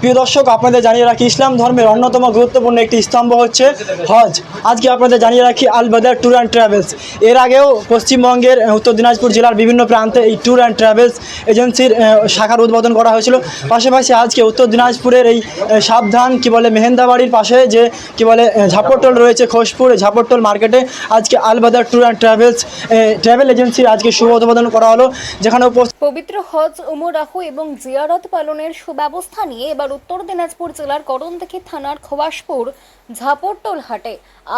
প্রিয় দর্শক, আপনাদের জানিয়ে রাখি, ইসলাম ধর্মের অন্যতম গুরুত্বপূর্ণ একটি স্তম্ভ হচ্ছে হজ। আজকে আপনাদের জানিয়ে রাখি Al Badar tour and travels. এর আগেও পশ্চিমবঙ্গের উত্তর দিনাজপুর জেলার বিভিন্ন প্রান্তে এই ট্যুর অ্যান্ড ট্রাভেলস এজেন্সির শাখার উদ্বোধন করা হয়েছিল। পাশাপাশি আজকে উত্তর দিনাজপুরের এই সাবধান, কি বলে, মেহেন্দাবাড়ির পাশে যে, কি বলে ঝাপরটোল রয়েছে খোসপুর ঝাপরটোল মার্কেটে, আজকে Al Badar tour and travels travel এজেন্সির আজকে শুভ উদ্বোধন করা হলো, যেখানে পবিত্র হজ উমরাহ এবং জিয়ারত পালনের সুব্যবস্থা নিয়ে এবার উত্তর দিনাজপুর জেলার করণদিঘি থানার খোয়াসপুর ঝাপরটোল হাটে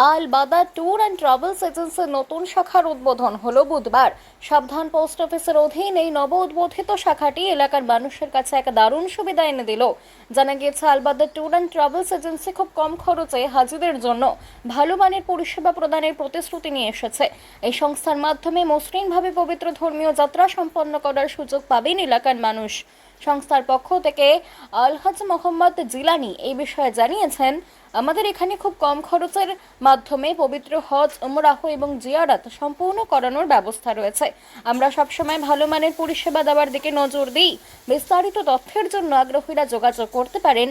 আল বাদা ট্যুর অ্যান্ড ট্রাভেলস এজেন্সির নতুন শাখার উদ্বোধন হলো বুধবার। সাবধান পোস্ট অফিসের অধীন এই নব উদ্বোধিত শাখাটি এলাকার মানুষের কাছে এক দারুণ সুবিধা এনে দিল। জানা গিয়েছে Albadar tour and travels agency খুব কম খরচে হাজিদের জন্য ভালো মানের পরিষেবা প্রদানের প্রতিশ্রুতি নিয়ে এসেছে। এই সংস্থার মাধ্যমে মসৃণভাবে পবিত্র ধর্মীয় যাত্রা সম্পন্ন করার সুযোগ পাবেন এলাকার মানুষ। সংস্থার পক্ষ থেকে আলহাজ মোহাম্মদ জিলানি এই বিষয়ে জানিয়েছেন, আমাদের এখানে খুব কম খরচের মাধ্যমে পবিত্র হজ, উমরাহ এবং জিয়ারাত সম্পূর্ণ করানোর ব্যবস্থা রয়েছে। আমরা সবসময় ভালো মানের পরিষেবা দেওয়ার দিকে নজর দিই। বিস্তারিত তথ্যের জন্য আগ্রহীরা যোগাযোগ করতে পারেন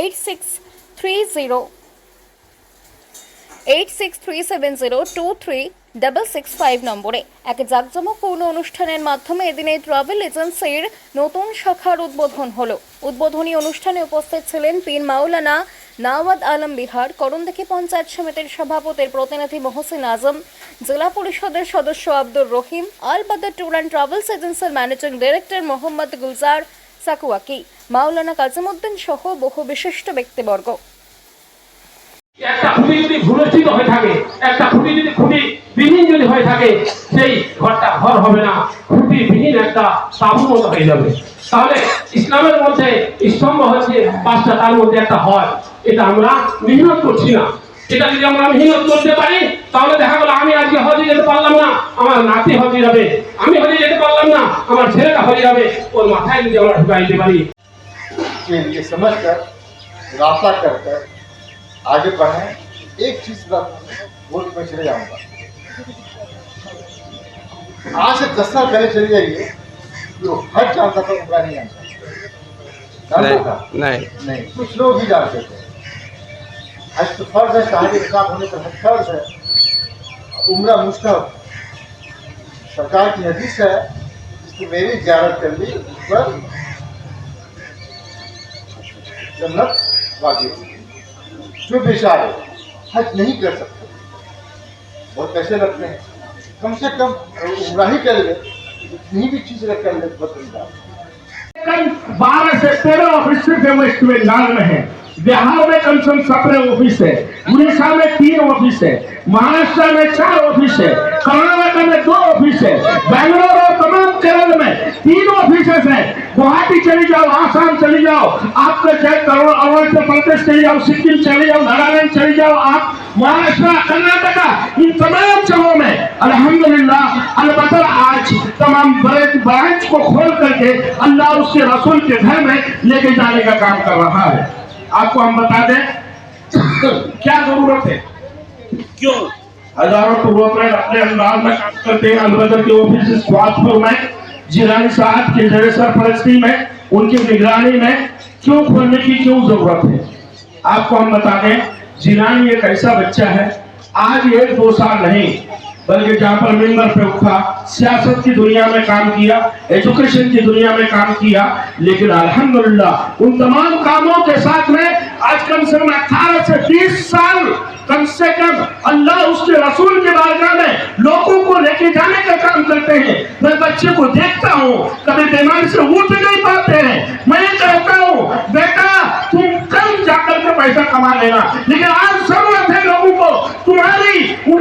eight six three zero eight six three seven zero two three double six five নম্বরে। এক জাঁকজমকপূর্ণ অনুষ্ঠানের মাধ্যমে এদিন ট্রাভেল এজেন্সির নতুন শাখার উদ্বোধন হলো। উদ্বোধনী অনুষ্ঠানে উপস্থিত ছিলেন পীর মাওলানা নাওয়াদ আলম বিহার করণদেখি পঞ্চায়েত সমিতির সভাপতির প্রতিনিধি মহসিন আজম, জেলা পরিষদের সদস্য Abdur Rahim Al Badar tour and travels এজেন্সির ম্যানেজিং ডিরেক্টর মোহাম্মদ গুলজার সাকুয়াকি, মাওলানা কাজিমুদ্দিন সহ বহু বিশিষ্ট ব্যক্তিবর্গ। একটা খুঁটি যদি ভূমিষ্ঠিত হয়ে থাকে, একটা খুঁটি যদি খুঁটি বিহীন যদি হয়ে থাকে, সেই ঘরটা ঘর হবে না। খুঁটি বিহীন একটা তাবু মতো হয়ে যাবে। তাহলে ইসলামের মধ্যে স্তম্ভ হচ্ছে পাঁচটা, তার মধ্যে একটা হয় এটা আমরা মেহনত করছি না। এটা যদি আমরা মেহনত করতে পারি, তাহলে দেখা গেলো আমি আজকে হজে যেতে পারলাম না, আমার নাতি হজে যাবে আমি হজে যেতে পারলাম না, আমার ছেলেটা হজে যাবে ওর মাথায় যদি আমরা ঢুকাইতে পারি। হ্যাঁ, রাস্তা করতে आगे बढ़ें एक चीज़ वोट में चले जाऊँगा। आज से दस साल पहले चले जाइए जो हज जानता था उमरा नहीं जानता जानता था नहीं। नहीं कुछ लोग ही जानते थे। हज तो फ़र्ज़ है शादी के होने पर हज फ़र्ज़ है। उम्र मुश्किल। सरकार की हदीस है जिसकी मेरी ज्यारत कर ली उस पर जन्नत वाजिब। है। जो बेचारे हज नहीं कर सकते। बहुत पैसे लगते हैं। कम से कम उमरा ही कर ले इतनी भी चीज़ रख कर ले, बहुत है। बारह से तेरह ऑफ़िस सिर्फ़ वेस्ट बंगाल में है। बिहार में कम से कम सत्रह ऑफ़िस है। उड़ीसा में तीन ऑफ़िस है। महाराष्ट्र में चार ऑफ़िस है। कर्नाटक में दो ऑफ़िस है। बैंगलोर और तमाम केरल में। तीन ऑफ़िस है। गुवाहाटी चली जाओ आसाम चली जाओ आपका चाहे करोड़ अरुणाचल प्रदेश चली जाओ सिक्किम चली जाओ नागालैंड चली जाओ आप महाराष्ट्र कर्नाटका इन तमाम जगहों में। अल्हम्दुलिल्लाह अलबत्ता आज तमाम बड़े ब्रांच को खोल करके अल्लाह उसके रसूल के घर में लेके जाने का काम कर रहा है। आपको हम बता दें क्या ज़रूरत है? क्यों? हज़ारों टूर अपने अंदाज में काम करते हैं अलबदर के ऑफ़िस में। जिलानी साहब के सरपरस्ती में, उनकी निगरानी में क्यों खोलने की क्यों ज़रूरत है? आपको हम बता दें, जिलानी एक ऐसा बच्चा है, आज एक दो साल नहीं बल्कि जहाँ पर मिंबर पे उठा, सियासत की दुनिया में काम किया, एजुकेशन की दुनिया में काम किया, लेकिन अल्हम्दुलिल्लाह, उन तमाम कामों के साथ में आज कम से कम अठारह से बीस साल कम से कम अल्लाह उसके रसूल के बारगाह में लोगों को लेके जाने का काम करते हैं। मैं बच्चे को देखता हूँ, कभी बीमारी से उठ नहीं पाते हैं। मैं कहता हूँ, बेटा, तुम कल जाकर के पैसा कमा लेना, लेकिन आज तुम्हारी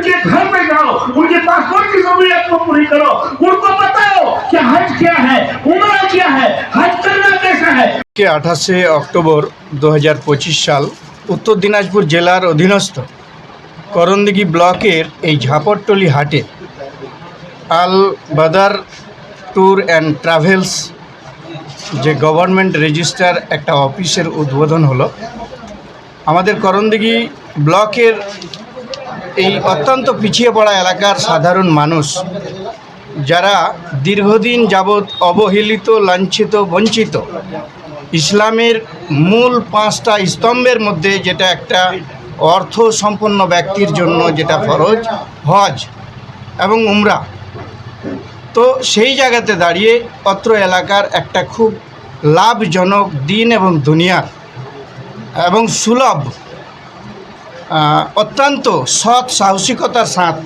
उनके घर में जाओ उनके पासपोर्ट की जरूरत को पूरी करो उनको बताओ कि हज क्या है उम्र क्या है हज करना कैसा है কে আঠাশে অক্টোবর দু সাল উত্তর দিনাজপুর জেলার অধীনস্থ করণদিঘি ব্লকের এই ঝাপরটলি হাটে Al Badar tour and travels যে গভর্নমেন্ট রেজিস্টার একটা অফিসের উদ্বোধন হলো আমাদের করণদিঘি ব্লকের এই অত্যন্ত পিছিয়ে পড়া এলাকার সাধারণ মানুষ, যারা দীর্ঘদিন যাবৎ অবহেলিত, লাঞ্ছিত, বঞ্চিত, ইসলামের মূল পাঁচটা স্তম্ভের মধ্যে যেটা একটা অর্থ সম্পন্ন ব্যক্তির জন্য যেটা ফরজ, হজ এবং উমরা। তো সেই জায়গাতে দাঁড়িয়ে অত্র এলাকার একটা খুব লাভজনক দিন এবং দুনিয়ার এবং সুলভ অত্যন্ত সৎ সাহসিকতার সাথ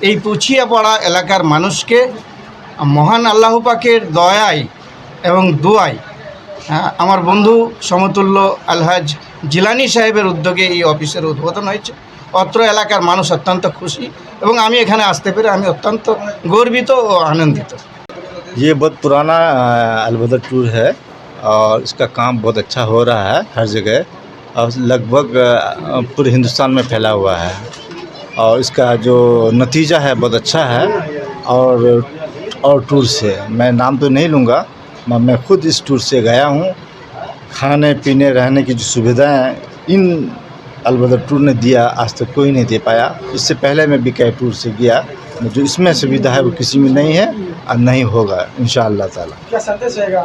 এই পুছিয়ে পড়া এলাকার মানুষকে মহান আল্লাহ পাকের দয়ায় এবং দোয়ায় আহ, আমার বন্ধু সমতুল্য আলহাজ জিলানি সাহেবের উদ্যোগে এই অফিসের উদ্বোধন হয়েছে অত্র এলাকার মানুষ অত্যন্ত খুশি এবং আমি এখানে আসতে পেরে আমি অত্যন্ত গর্বিত ও আনন্দিত ये बहुत पुराना अ, अलबदर टूर है और इसका काम बहुत अच्छा हो रहा है हर जगह और लगभग पूरे हिंदुस्तान में फैला हुआ है। और इसका जो नतीजा है, बहुत अच्छा है। और और टूर से, मैं नाम तो नहीं लूँगा मैं खुद इस टूर से गया हूँ। खाने, पीने, रहने की जो सुविधाएँ इन अलबदर टूर ने दिया, आज तक कोई नहीं दे पाया। इससे पहले मैं भी कई टूर से गया जो इसमें सुविधा है, वो किसी में नहीं है, और नहीं होगा इन ताला। क्या संदेश रहेगा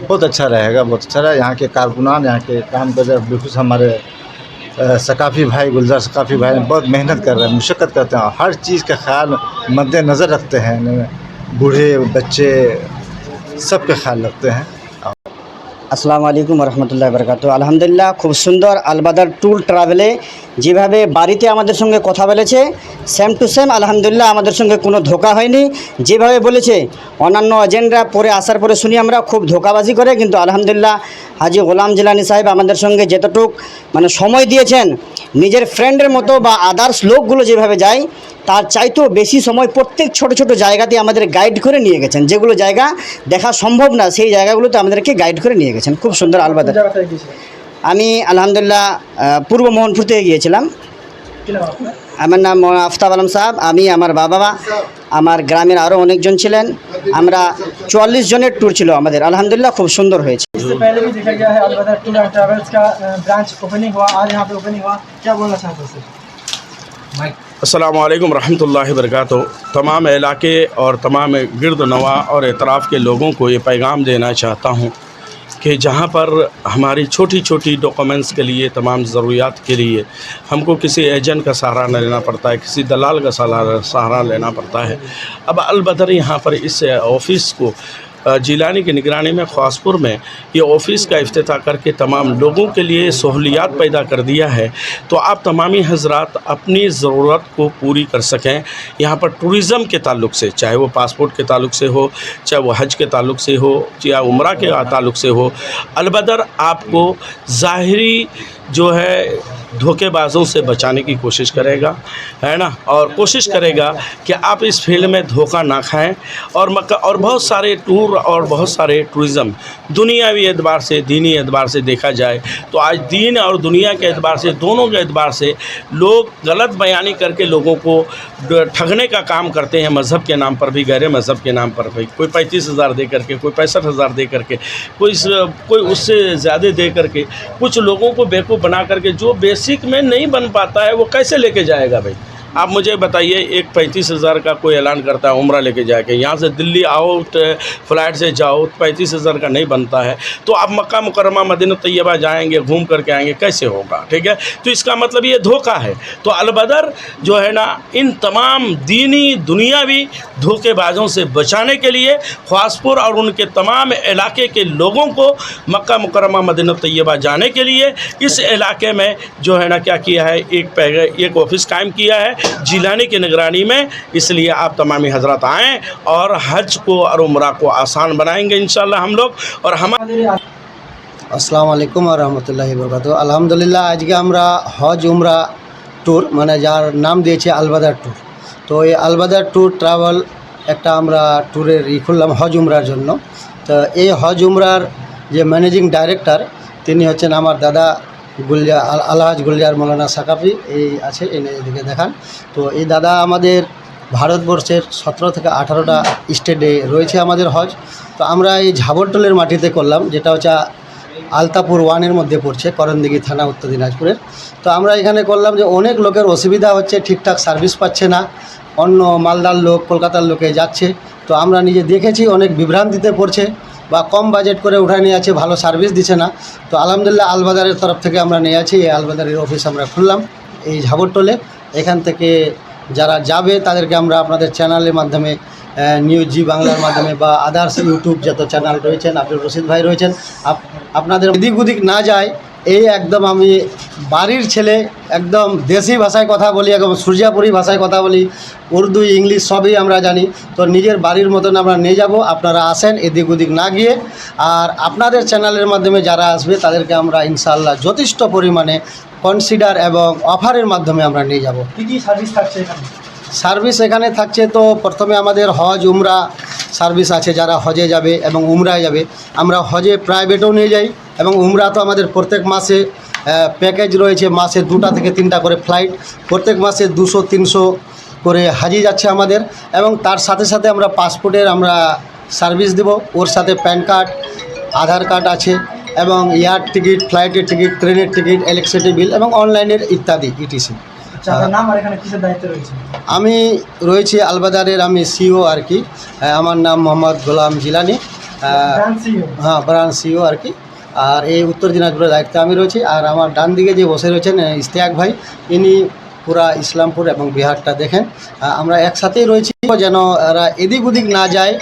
बहुत अच्छा रहेगा, बहुत अच्छा रहेगा यहाँ के कारकुनान, यहाँ के काम कर बेखुश हमारे सकाफ़ी भाई, गुलजार सकाफ़ी भाई बहुत मेहनत कर रहे हैं, मुशक्क़त करते हैं। हर चीज़ का ख्याल मद्देनज़र रखते हैं। बूढ़े, बच्चे सब का ख्याल रखते हैं। আসসালামু আলাইকুম রহমতুল্লাহ বরকাত আলহামদুলিল্লাহ, খুব সুন্দর আলবাদার ট্যুর ট্রাভেলে যেভাবে বাড়িতে আমাদের সঙ্গে কথা বলেছে, সেম টু সেম আলহামদুলিল্লাহ আমাদের সঙ্গে কোনো ধোকা হয়নি। যেভাবে বলেছে, অন্যান্য এজেন্টরা পরে আসার পরে শুনি আমরা খুব ধোকাবাজি করে, কিন্তু আলহামদুলিল্লাহ হাজি গোলাম জিলানি সাহেব আমাদের সঙ্গে যতটুক মানে সময় দিয়েছেন, নিজের ফ্রেন্ডের মতো বা আদার্স লোকগুলো যেভাবে যায় তার চাইতেও বেশি সময় প্রত্যেক ছোট ছোট জায়গাতে আমাদের গাইড করে নিয়ে গেছেন। যেগুলো জায়গা দেখা সম্ভব না সেই জায়গাগুলোতে আমাদেরকে গাইড করে নিয়ে গেছেন। খুব সুন্দর আলবাদা। আমি আলহামদুলিল্লাহ পূর্ব মোহনপুর থেকে গিয়েছিলাম আমার নাম আফতাব আলম সাহেব। আমি আমার বাবা আমার গ্রামের আরও অনেকজন ছিলেন। আমরা চুয়াল্লিশ জনের ট্যুর ছিল আমাদের। আলহামদুলিল্লাহ খুব সুন্দর হয়েছে। ट्रैवल्स का ब्रांच ओपनिंग हुआ आज यहाँ पे ओपनिंग हुआ क्या बोलना चाहते सर अस्सलाम वालेकुम रहमतुल्लाहि वबरकातुहू। तमाम इलाके और तमाम गिरद नवा और एतराफ़ के लोगों को ये पैगाम देना चाहता हूँ कि जहाँ पर हमारी छोटी छोटी डॉक्यूमेंट्स के लिए, तमाम ज़रूरियात के लिए हमको किसी एजेंट का सहारा न लेना पड़ता है, किसी दलाल का सहारा सहारा लेना पड़ता है। अब अलबदर यहाँ पर इस ऑफ़िस को जिलानी की निगरानी में ख़ासपुर में ये ऑफ़िस का अफ्ताह करके तमाम लोगों के लिए सहूलियात पैदा कर दिया है। तो आप तमामी हजरात अपनी ज़रूरत को पूरी कर सकें। यहाँ पर टूरिज़म के ताल्लुक से, चाहे वो पासपोर्ट के ताल्लुक से हो, चाहे वो हज के ताल्लुक से हो, या उम्र के ताल्लुक से हो, अलबदर आपको ज़ाहरी जो है धोखेबाजों से बचाने की कोशिश करेगा, है ना? और कोशिश करेगा कि आप इस फ़ील्ड में धोखा ना खाएँ। और मक्का, और बहुत सारे टूर और बहुत सारे टूरिज़म दुनियावी एतबार से, दीनी एतबार से देखा जाए तो आज दीन और दुनिया के एतबार से, दोनों के एतबार से लोग गलत बयानी करके लोगों को ठगने का काम करते हैं। मज़हब के नाम पर भी, गैर मज़हब के नाम पर भी। कोई पैंतीस हज़ार दे करके, कोई पैंसठ हज़ार दे करके, कोई कोई उससे ज़्यादा दे करके, कुछ लोगों को बेवकूफ़ बना करके, जो बेसिक में नहीं बन पाता है, वो कैसे लेके जाएगा भाई? आप मुझे बताइए, एक पैंतीस हज़ार का कोई ऐलान करता है, उम्र लेके जाके, यहाँ से दिल्ली आओ फ़्लाइट से जाओ, पैंतीस हज़ार का नहीं बनता है तो आप मक्का मुकरमा मदीन तैयबा जाएँगे, घूम करके आएँगे, कैसे होगा, ठीक है? तो इसका मतलब ये धोखा है। तो अलबदर जो है ना, इन तमाम दीनी दुनियावी धोखेबाजों से बचाने के लिए ख्वासपुर और उनके तमाम इलाके के लोगों को मक्का मुकरमा मदीना तैयबा जाने के लिए इस इलाके में जो है ना, क्या किया है, एक एक ऑफ़िस कायम किया है जिलानी की निगरानी में इसलिए आप तमामी हजरत आएँ और हज को और उम्र को आसान बनाएंगे इन हम लोग और हम আসসালামু আলাইকুম রহমতুল্লাহ বরকাত আলহামদুলিল্লাহ আজকে আমরা হজ উমরা ট্যুর মানে যার নাম দিয়েছে আলবাদার ট্যুর তো এই আলবাদার ট্যুর ট্রাভেল একটা আমরা ট্যুরের ই খুললাম হজ উমরার জন্য তো এই হজ উমরার যে ম্যানেজিং ডাইরেক্টর তিনি হচ্ছেন আমার দাদা আল- আলহাজ গুলজার মৌলানা সাকাফি এই আছে, এনে এদিকে দেখান। তো এই দাদা আমাদের ভারতবর্ষের সতেরো থেকে আঠারোটা স্টেটে রয়েছে আমাদের হজ। তো আমরা এই ঝাবরটলের মাটিতে করলাম, যেটা হচ্ছে আলতাপুর ওয়ানের মধ্যে পড়ছে, করণদিঘি থানা, উত্তর দিনাজপুরের। তো আমরা এখানে করলাম যে অনেক লোকের অসুবিধা হচ্ছে, ঠিকঠাক সার্ভিস পাচ্ছে না, অন্য মালদার লোক, কলকাতার লোকে যাচ্ছে। তো আমরা নিজে দেখেছি, অনেক বিভ্রান্তিতে পড়ছে। বা কম বাজেট করে উঠা নিয়ে আছে, ভালো সার্ভিস দিচ্ছে না। তো আলহামদুলিল্লাহ আলবাদারের তরফ থেকে আমরা নিয়ে আছি, এই আলবাদারের অফিস আমরা খুললাম, এই ঝাবরটোলে এখান থেকে যারা যাবে, তাদেরকে আমরা আপনাদের চ্যানেলের মাধ্যমে নিউজ জি বাংলার মাধ্যমে বা আদার্স ইউটিউব যত চ্যানেল রয়েছেন আব্দুল রশিদ ভাই রয়েছেন, আপ- আপনাদের এদিক ওদিক না যায় এই একদম আমি বাড়ির ছেলে, একদম দেশি ভাষায় কথা বলি, একদম সূর্যাপুরি ভাষায় কথা বলি, উর্দু, ইংলিশ সবই আমরা জানি। তো নিজের বাড়ির মতন আমরা নিয়ে যাব, আপনারা আসেন এদিক ওদিক না গিয়ে। আর আপনাদের চ্যানেলের মাধ্যমে যারা আসবে, তাদেরকে আমরা ইনশাল্লাহ যথেষ্ট পরিমাণে কনসিডার এবং অফারের মাধ্যমে আমরা নিয়ে যাব। কী কী সার্ভিস থাকছে এখানে? সার্ভিস এখানে থাকছে তো প্রথমে আমাদের হজ, উমরা সার্ভিস আছে যারা হজে যাবে এবং উমরায় যাবে। আমরা হজে প্রাইভেটেও নিয়ে যাই এবং উমরা তো আমাদের প্রত্যেক মাসে প্যাকেজ রয়েছে মাসে দুটা থেকে তিনটা করে ফ্লাইট প্রত্যেক মাসে দুশো, তিনশো করে হাজি যাচ্ছে আমাদের এবং তার সাথে সাথে আমরা পাসপোর্টের আমরা সার্ভিস দেব। ওর সাথে প্যান কার্ড, আধার কার্ড আছে এবং এয়ার টিকিট ফ্লাইটের টিকিট ট্রেনের টিকিট ইলেকট্রিসিটি বিল এবং অনলাইনের ইত্যাদি ইটিসি আচ্ছা আমি রয়েছি আলবাদারের আমি সিও আর কি। আমার নাম মোহাম্মদ গোলাম জিলানি। সিইও হ্যাঁ ব্রাঞ্চ সিও আর কি। আর এই উত্তর দিনাজপুরের দায়িত্বে আমি রয়েছি। আর আমার ডান দিকে যে বসে রয়েছেন আহ, ইশতিয়াক ভাই ইনি পুরা ইসলামপুর এবং বিহারটা দেখেন। আমরা একসাথেই রয়েছি। যেন এরা এদিক ওদিক না যায়